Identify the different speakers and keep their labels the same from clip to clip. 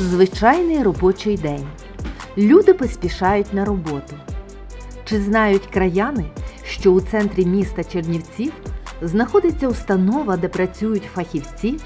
Speaker 1: Звичайний робочий день. Люди поспішають на роботу. Чи знають краяни, що у центрі міста Чернівців знаходиться установа, де працюють фахівці,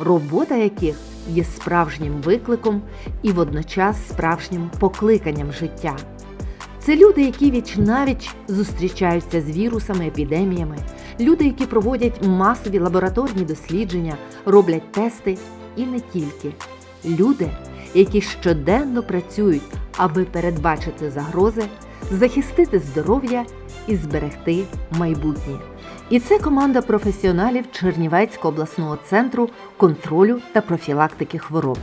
Speaker 1: робота яких є справжнім викликом і водночас справжнім покликанням життя? Це люди, які віч навіч зустрічаються з вірусами, епідеміями, люди, які проводять масові лабораторні дослідження, роблять тести і не тільки. Люди, які щоденно працюють, аби передбачити загрози, захистити здоров'я і зберегти майбутнє. І це команда професіоналів Чернівецького обласного центру контролю та профілактики хвороб.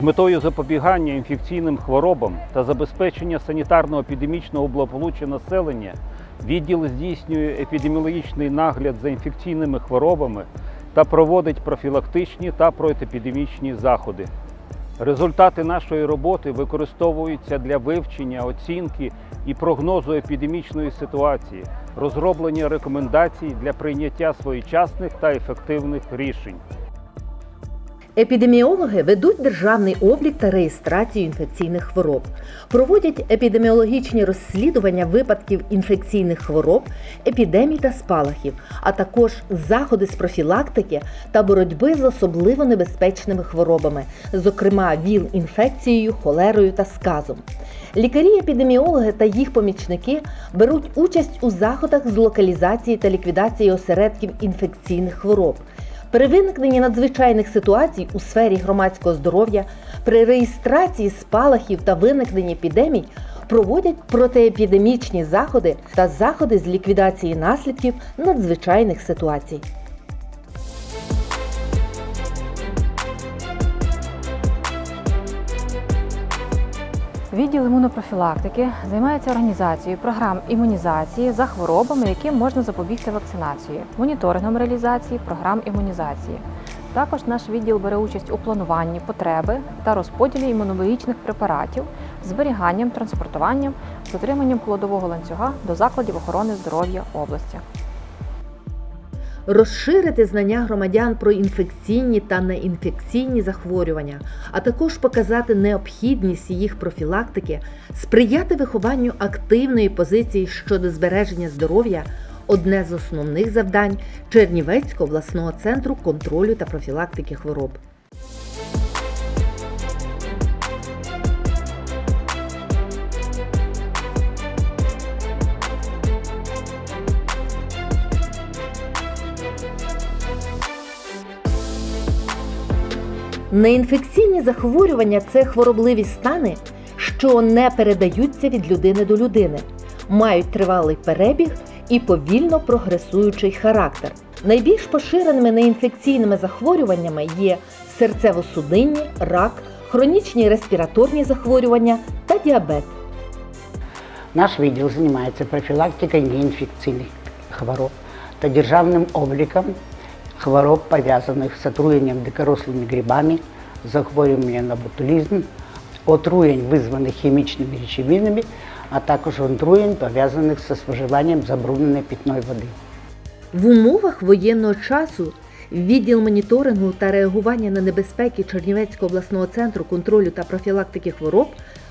Speaker 2: З метою запобігання інфекційним хворобам та забезпечення санітарно-епідемічного благополуччя населення відділ здійснює епідеміологічний нагляд за інфекційними хворобами та проводить профілактичні та протиепідемічні заходи. Результати нашої роботи використовуються для вивчення, оцінки і прогнозу епідемічної ситуації, розроблення рекомендацій для прийняття своєчасних та ефективних рішень.
Speaker 1: Епідеміологи ведуть державний облік та реєстрацію інфекційних хвороб, проводять епідеміологічні розслідування випадків інфекційних хвороб, епідемій та спалахів, а також заходи з профілактики та боротьби з особливо небезпечними хворобами, зокрема ВІЛ-інфекцією, холерою та сказом. Лікарі-епідеміологи та їх помічники беруть участь у заходах з локалізації та ліквідації осередків інфекційних хвороб. При виникненні надзвичайних ситуацій у сфері громадського здоров'я, при реєстрації спалахів та виникненні епідемій проводять протиепідемічні заходи та заходи з ліквідації наслідків надзвичайних ситуацій.
Speaker 3: Відділ імунопрофілактики займається організацією програм імунізації за хворобами, яким можна запобігти вакцинацією, моніторингом реалізації програм імунізації. Також наш відділ бере участь у плануванні потреби та розподілі імунологічних препаратів, зберіганням, транспортуванням, дотриманням плодового ланцюга до закладів охорони здоров'я області.
Speaker 1: Розширити знання громадян про інфекційні та неінфекційні захворювання, а також показати необхідність їх профілактики, сприяти вихованню активної позиції щодо збереження здоров'я одне з основних завдань Чернівецького обласного центру контролю та профілактики хвороб. Неінфекційні захворювання це хворобливі стани, що не передаються від людини до людини, мають тривалий перебіг і повільно прогресуючий характер. Найбільш поширеними неінфекційними захворюваннями є серцево-судинні, рак, хронічні респіраторні захворювання та діабет.
Speaker 4: Наш відділ займається профілактикою неінфекційних хвороб та державним обліком хвороб, пов'язаних з отруєнням дикорослими грибами, захворюванням на ботулізм, отруєнь, визваних хімічними речовинами, а також отруєнь, пов'язаних зі споживанням забрудненої питної води.
Speaker 1: В умовах воєнного часу відділ моніторингу та реагування на небезпеки Чернівецького обласного центру контролю та профілактики хвороб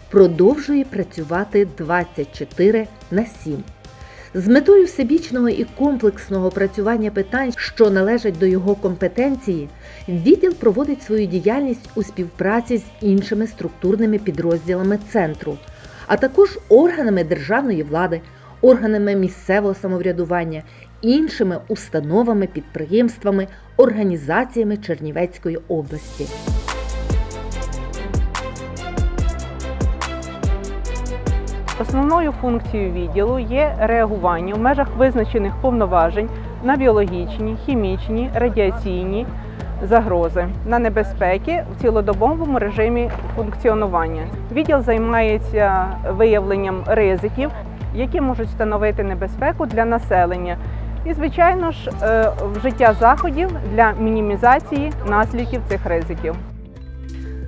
Speaker 1: продовжує працювати 24 на 7. З метою всебічного і комплексного опрацювання питань, що належать до його компетенції, відділ проводить свою діяльність у співпраці з іншими структурними підрозділами центру, а також органами державної влади, органами місцевого самоврядування, іншими установами, підприємствами, організаціями Чернівецької області.
Speaker 5: Основною функцією відділу є реагування в межах визначених повноважень на біологічні, хімічні, радіаційні загрози на небезпеки в цілодобовому режимі функціонування. Відділ займається виявленням ризиків, які можуть становити небезпеку для населення. І, звичайно ж, е, вжиття заходів для мінімізації наслідків цих ризиків.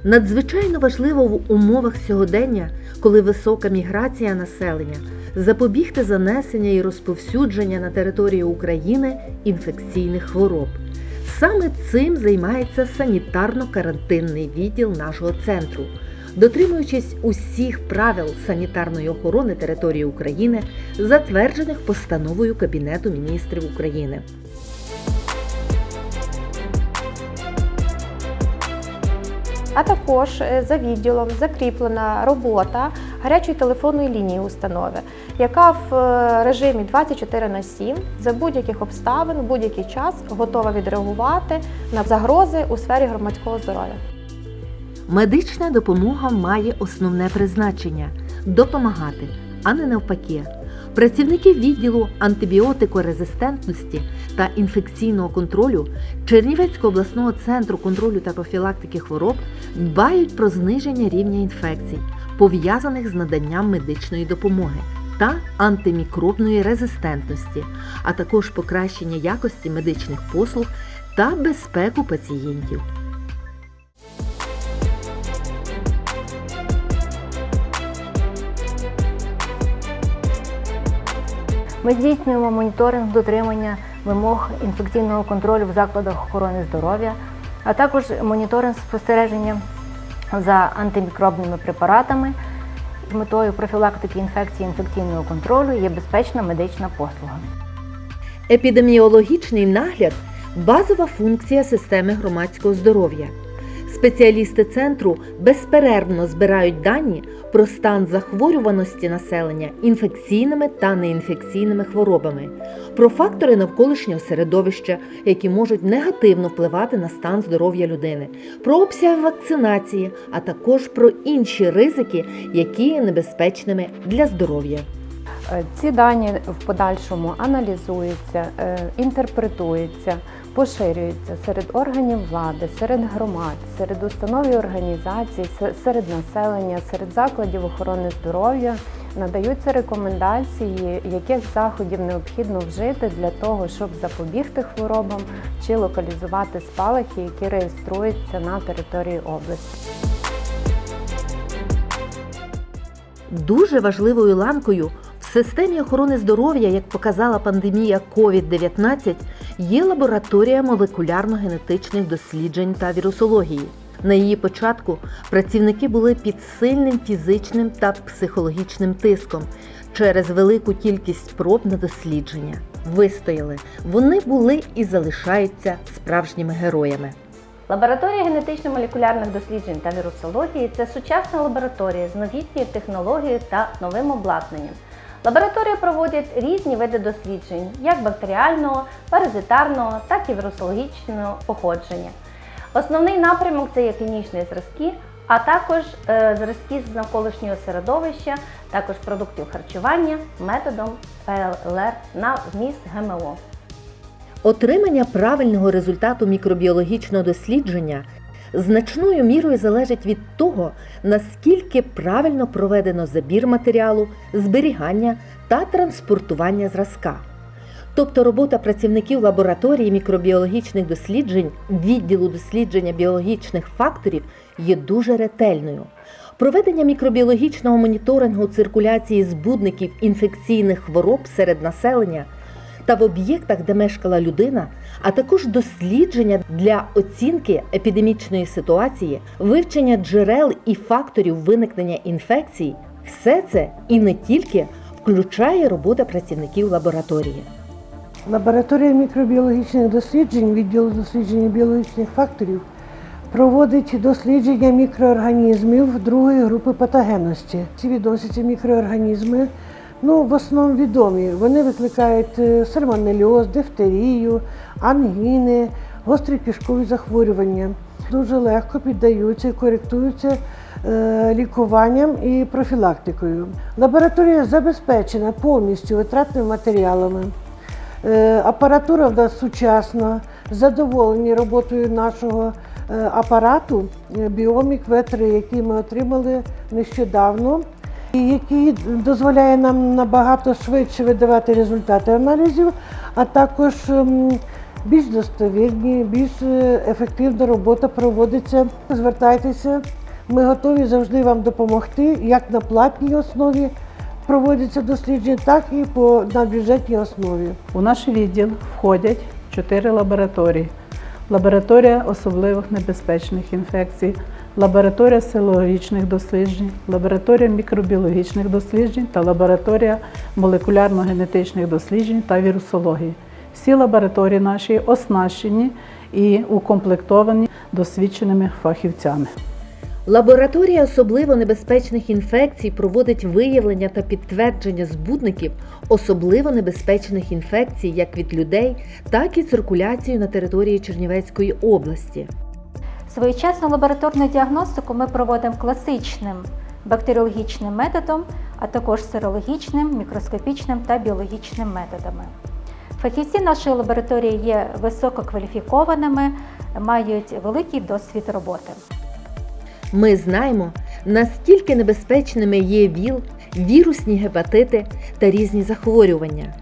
Speaker 1: Надзвичайно важливо в умовах сьогодення, коли висока міграція населення, запобігти занесення і розповсюдження на території України інфекційних хвороб. Саме цим займається санітарно-карантинний відділ нашого центру, дотримуючись усіх правил санітарної охорони території України, затверджених постановою Кабінету міністрів України.
Speaker 6: А також е, за відділом закріплена робота гарячої телефонної лінії установи, яка в е, режимі 24 на 7 за будь-яких обставин, будь-який час готова відреагувати на загрози у сфері громадського здоров'я.
Speaker 1: Медична допомога має основне призначення допомагати, а не навпаки. Працівники відділу антибіотикорезистентності та інфекційного контролю Чернівецького обласного центру контролю та профілактики хвороб дбають про зниження рівня інфекцій, пов'язаних з наданням медичної допомоги та антимікробної резистентності, а також покращення якості медичних послуг та безпеку пацієнтів.
Speaker 7: Ми здійснюємо моніторинг дотримання вимог інфекційного контролю в закладах охорони здоров'я, а також моніторинг спостереження за антимікробними препаратами. З метою профілактики інфекції інфекційного контролю є безпечна медична послуга.
Speaker 1: Епідеміологічний нагляд базова функція системи громадського здоров'я. Спеціалісти центру безперервно збирають дані про стан захворюваності населення інфекційними та неінфекційними хворобами, про фактори навколишнього середовища, які можуть негативно впливати на стан здоров'я людини, про обсяг вакцинації, а також про інші ризики, які є небезпечними для здоров'я.
Speaker 3: Е, Ці дані в подальшому аналізуються, е, інтерпретуються, поширюються серед органів влади, серед громад, серед установ і організацій, серед населення, серед закладів охорони здоров'я. Надаються рекомендації, яких заходів необхідно вжити для того, щоб запобігти хворобам чи локалізувати спалахи, які реєструються на території області.
Speaker 1: Дуже важливою ланкою в системі охорони здоров'я, як показала пандемія COVID-19, є лабораторія молекулярно-генетичних досліджень та вірусології. На її початку працівники були під сильним фізичним та психологічним тиском через велику кількість проб на дослідження. Вистояли. Вони були і залишаються справжніми героями.
Speaker 7: Лабораторія генетично-молекулярних досліджень та вірусології це сучасна лабораторія з новітньою технологією та новим обладнанням. Лабораторія проводить різні види досліджень, як бактеріального, паразитарного, так і вірусологічного походження. Основний напрямок це є клінічні зразки, а також е, зразки з навколишнього середовища, також продуктів харчування методом ПЛР на вміст ГМО.
Speaker 1: Отримання правильного результату мікробіологічного дослідження значною мірою залежить від того, наскільки правильно проведено забір матеріалу, зберігання та транспортування зразка. Тобто робота працівників лабораторії мікробіологічних досліджень відділу дослідження біологічних факторів є дуже ретельною. Проведення мікробіологічного моніторингу циркуляції збудників інфекційних хвороб серед населення та в об'єктах, де мешкала людина, а також дослідження для оцінки епідемічної ситуації, вивчення джерел і факторів виникнення інфекцій, все це і не тільки включає робота працівників лабораторії.
Speaker 8: Лабораторія мікробіологічних досліджень відділу дослідження біологічних факторів проводить дослідження мікроорганізмів другої групи патогенності. Ці відносяться мікроорганізми, ну, в основному відомі. Вони викликають е, сальмонельоз, дифтерію, ангіни, гострі кишкові захворювання. Дуже легко піддаються і коректуються е, лікуванням і профілактикою. Лабораторія забезпечена повністю витратними матеріалами. Е, Апаратура в нас сучасна, задоволені роботою нашого апарату Біомік В3, який ми отримали нещодавно, який дозволяє нам набагато швидше видавати результати аналізів, а також ем, більш достовірні, більш е, ефективна робота проводиться. Звертайтеся, ми готові завжди вам допомогти, як на платній основі проводяться дослідження, так і по на бюджетній основі.
Speaker 5: У наш відділ входять чотири лабораторії.
Speaker 9: лабораторія особливих небезпечних інфекцій, лабораторія серологічних досліджень, лабораторія мікробіологічних досліджень та лабораторія молекулярно-генетичних досліджень та вірусології. Всі лабораторії наші оснащені і укомплектовані досвідченими фахівцями.
Speaker 1: Лабораторія особливо небезпечних інфекцій проводить виявлення та підтвердження збудників особливо небезпечних інфекцій як від людей, так і циркуляцію на території Чернівецької області.
Speaker 10: Своєчасну лабораторну діагностику ми проводимо класичним бактеріологічним методом, а також серологічним, мікроскопічним та біологічним методами. Фахівці нашої лабораторії є висококваліфікованими, мають великий досвід роботи.
Speaker 1: Ми знаємо, наскільки небезпечними є ВІЛ, вірусні гепатити та різні захворювання.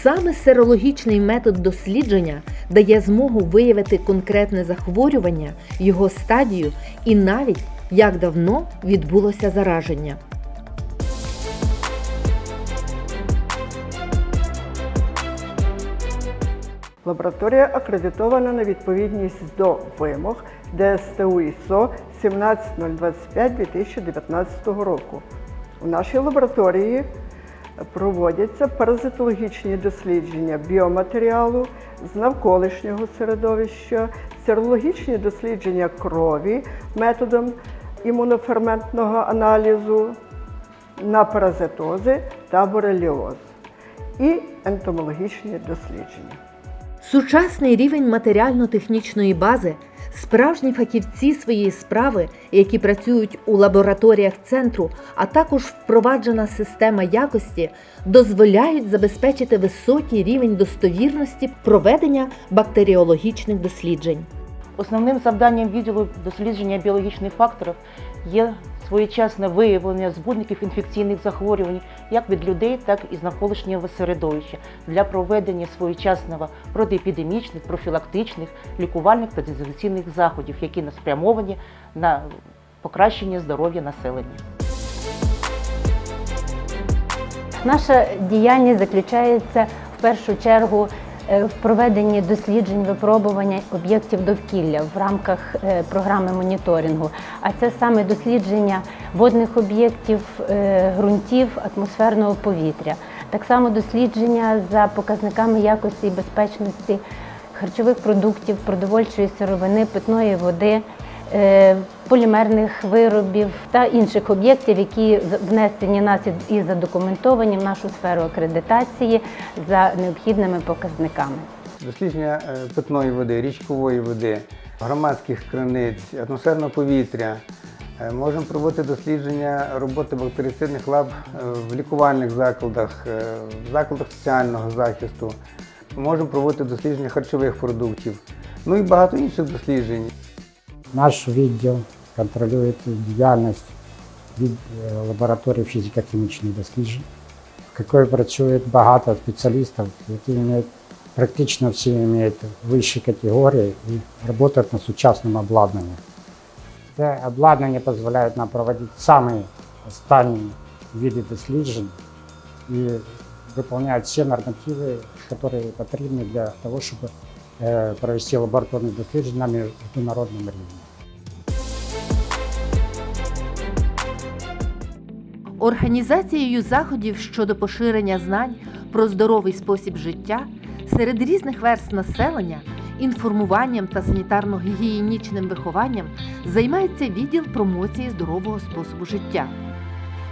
Speaker 1: Саме серологічний метод дослідження дає змогу виявити конкретне захворювання, його стадію і навіть як давно відбулося зараження.
Speaker 11: Лабораторія акредитована на відповідність до вимог ДСТУ ІСО 17025 2019 року. У нашій лабораторії проводяться паразитологічні дослідження біоматеріалу з навколишнього середовища, серологічні дослідження крові методом імуноферментного аналізу на паразитози та бореліоз і ентомологічні дослідження.
Speaker 1: Сучасний рівень матеріально-технічної бази, справжні фахівці своєї справи, які працюють у лабораторіях центру, а також впроваджена система якості, дозволяють забезпечити високий рівень достовірності проведення бактеріологічних досліджень.
Speaker 12: Основним завданням відділу дослідження біологічних факторів є своєчасне виявлення збудників інфекційних захворювань як від людей, так і з навколишнього середовища для проведення своєчасного протиепідемічних, профілактичних, лікувальних та дезінфекційних заходів, які спрямовані на покращення здоров'я населення.
Speaker 7: Наша діяльність заключається в першу чергу в проведенні досліджень випробування об'єктів довкілля в рамках е, програми моніторингу. А це саме дослідження водних об'єктів, е, ґрунтів, атмосферного повітря. Так само дослідження за показниками якості і безпечності харчових продуктів, продовольчої сировини, питної води. Е, Полімерних виробів та інших об'єктів, які внесені нас і- задокументовані в нашу сферу акредитації за необхідними показниками.
Speaker 13: Дослідження е, питної води, річкової води, громадських криниць, атмосферного повітря. Е, Можемо проводити дослідження роботи бактерицидних лаб в лікувальних закладах, в закладах соціального захисту. Можемо проводити дослідження харчових продуктів, ну і багато інших досліджень.
Speaker 14: Наш відділ контролює діяльність від е, лабораторії фізико-хімічних досліджень, в якій працює багато спеціалістів, які мають практично всі мають вищі категорії і працюють на сучасному обладнанні. Це обладнання дозволяє нам проводити самі останні види досліджень і виконують всі нормативи, які потрібні для того, щоб е, провести лабораторні дослідження на міжнародному рівні.
Speaker 1: Організацією заходів щодо поширення знань про здоровий спосіб життя серед різних верст населення, інформуванням та санітарно-гігієнічним вихованням займається відділ промоції здорового способу життя.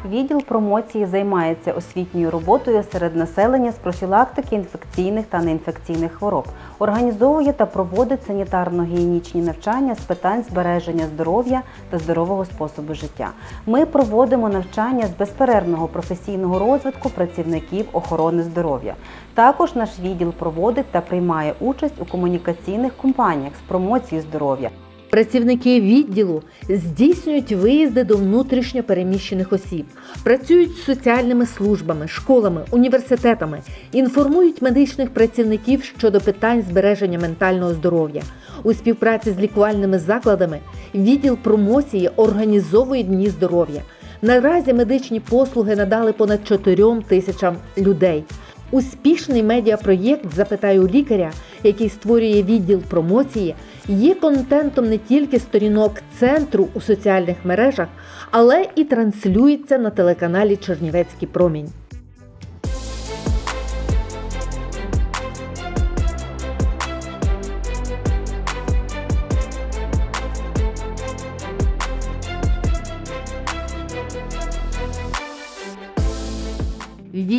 Speaker 15: Відділ промоції займається освітньою роботою серед населення з профілактики інфекційних та неінфекційних хвороб, організовує та проводить санітарно-гігієнічні навчання з питань збереження здоров'я та здорового способу життя. Ми проводимо навчання з безперервного професійного розвитку працівників охорони здоров'я. Також наш відділ проводить та приймає участь у комунікаційних кампаніях з промоції здоров'я.
Speaker 1: Працівники відділу здійснюють виїзди до внутрішньо переміщених осіб, працюють з соціальними службами, школами, університетами, інформують медичних працівників щодо питань збереження ментального здоров'я. У співпраці з лікувальними закладами відділ промоції організовує дні здоров'я. Наразі медичні послуги надали понад 4 тисячам людей. Успішний медіапроєкт Запитаю лікаря, який створює відділ промоції, є контентом не тільки сторінок центру у соціальних мережах, але і транслюється на телеканалі Чернівецький промінь.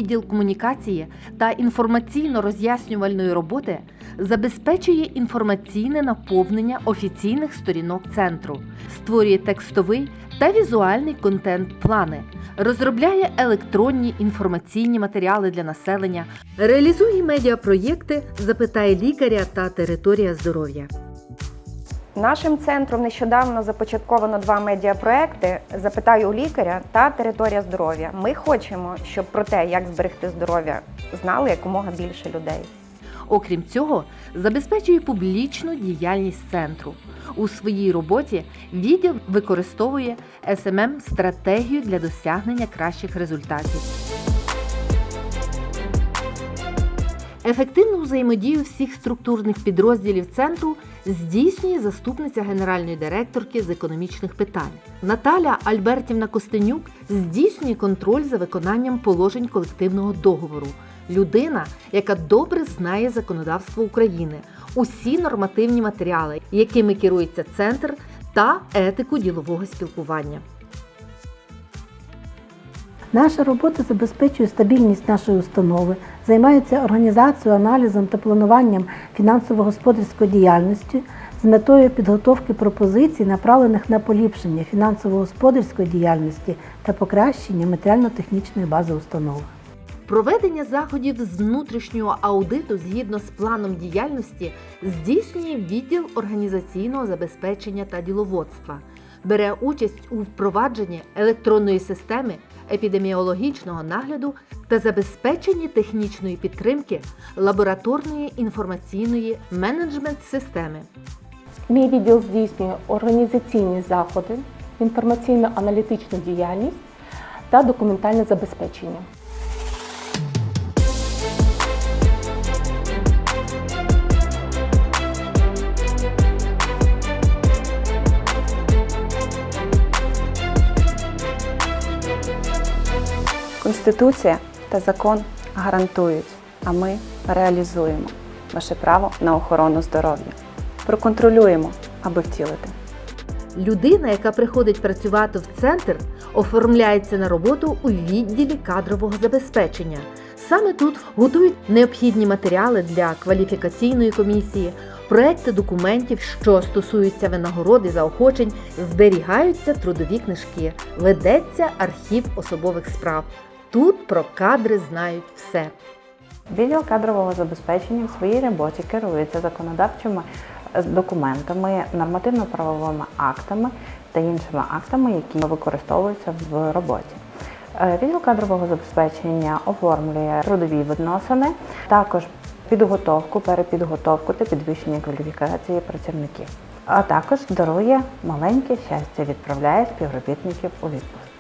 Speaker 1: Відділ комунікації та інформаційно-роз'яснювальної роботи забезпечує інформаційне наповнення офіційних сторінок центру, створює текстовий та візуальний контент-плани, розробляє електронні інформаційні матеріали для населення, реалізує медіапроєкти Запитай лікаря та територія здоров'я.
Speaker 16: Нашим центром нещодавно започатковано два медіапроекти Запитаю у лікаря та Територія здоров'я. Ми хочемо, щоб про те, як зберегти здоров'я, знали якомога більше людей.
Speaker 1: Окрім цього, забезпечує публічну діяльність центру. У своїй роботі відділ використовує smm стратегію для досягнення кращих результатів. Ефективну взаємодію всіх структурних підрозділів центру здійснює заступниця генеральної директорки з економічних питань. Наталя Альбертівна Костенюк здійснює контроль за виконанням положень колективного договору. Людина, яка добре знає законодавство України, усі нормативні матеріали, якими керується центр, та етику ділового спілкування.
Speaker 17: Наша робота забезпечує стабільність нашої установи, займається організацією, аналізом та плануванням фінансово-господарської діяльності з метою підготовки пропозицій, направлених на поліпшення фінансово-господарської діяльності та покращення матеріально-технічної бази установи.
Speaker 1: Проведення заходів з внутрішнього аудиту згідно з планом діяльності здійснює відділ організаційного забезпечення та діловодства, бере участь у впровадженні електронної системи епідеміологічного нагляду та забезпеченні технічної підтримки лабораторної інформаційної менеджмент-системи.
Speaker 18: Мій відділ здійснює організаційні заходи, інформаційно-аналітичну діяльність та документальне забезпечення.
Speaker 19: Конституція та закон гарантують, а ми реалізуємо ваше право на охорону здоров'я. Проконтролюємо, аби втілити.
Speaker 1: Людина, яка приходить працювати в центр, оформляється на роботу у відділі кадрового забезпечення. Саме тут готують необхідні матеріали для кваліфікаційної комісії, проекти документів, що стосуються винагород і заохочень, зберігаються трудові книжки, ведеться архів особових справ. Тут про кадри знають все.
Speaker 3: Відділ кадрового забезпечення в своїй роботі керується законодавчими документами, нормативно-правовими актами та іншими актами, які використовуються в роботі. Е, Відділ кадрового забезпечення оформлює трудові відносини, також підготовку, перепідготовку та підвищення кваліфікації працівників. А також дарує маленьке щастя, відправляє співробітників у відпустку.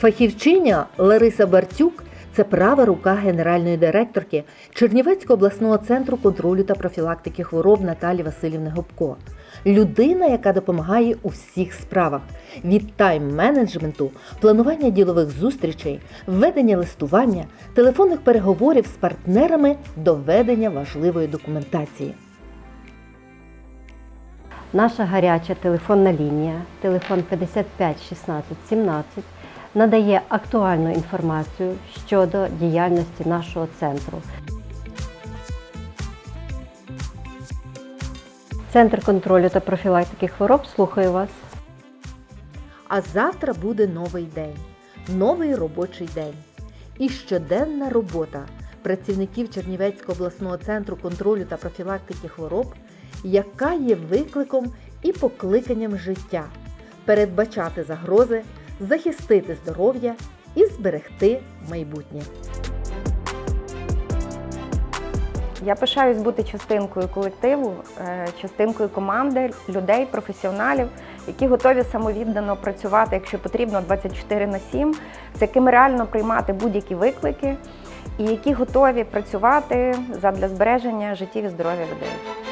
Speaker 1: Фахівчиня Лариса Бартюк це права рука генеральної директорки Чернівецького обласного центру контролю та профілактики хвороб Наталі Васильівни Гопко. Людина, яка допомагає у всіх справах від тайм-менеджменту, планування ділових зустрічей, ведення листування, телефонних переговорів з партнерами до ведення важливої документації.
Speaker 20: Наша гаряча телефонна лінія, телефон 55 16 17, надає актуальну інформацію щодо діяльності нашого центру. Центр контролю та профілактики хвороб слухаю вас.
Speaker 1: А завтра буде новий день, новий робочий день. І щоденна робота працівників Чернівецького обласного центру контролю та профілактики хвороб, яка є викликом і покликанням життя передбачати загрози, захистити здоров'я і зберегти майбутнє.
Speaker 16: Я пишаюсь бути частинкою колективу, е, частинкою команди людей, професіоналів, які готові самовіддано працювати, якщо потрібно, 24 на 7, з якими реально приймати будь-які виклики і які готові працювати задля збереження життів і здоров'я людей.